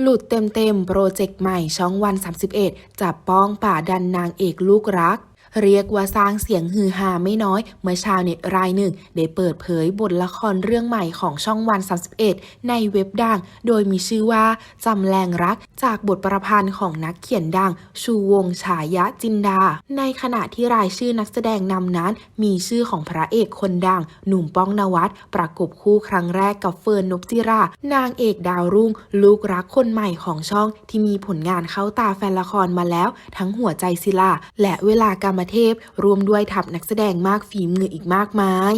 หลุดเต็มๆ โปรเจกต์ใหม่ช่องวัน 31 จับป้องป่าดันนางเอกลูกรัก เรียกว่าสร้างเสียงฮือฮาไม่น้อย เมื่อชาวเน็ตรายหนึ่ง ได้เปิดเผยบทละครเรื่องใหม่ของช่องวัน 31 ในเว็บดัง โดยมีชื่อว่าจำแรงรักจากบทประพันธ์ของนักเขียนดัง ชูวงฉายะจินดา ในขณะที่รายชื่อนักแสดงนำนั้น มีชื่อของพระเอกคนดัง หนุ่มป้องนวัดประกบคู่ครั้งแรกกับเฟิร์นนบจิรา นางเอกดาวรุ่ง ลูกรักคนใหม่ของช่องที่มีผลงานเข้าตาแฟนละครมาแล้ว ทั้งหัวใจศิลาและเวลากามเทพ รวมด้วยทัพนักแสดงมากฝีมืออีกมากมาย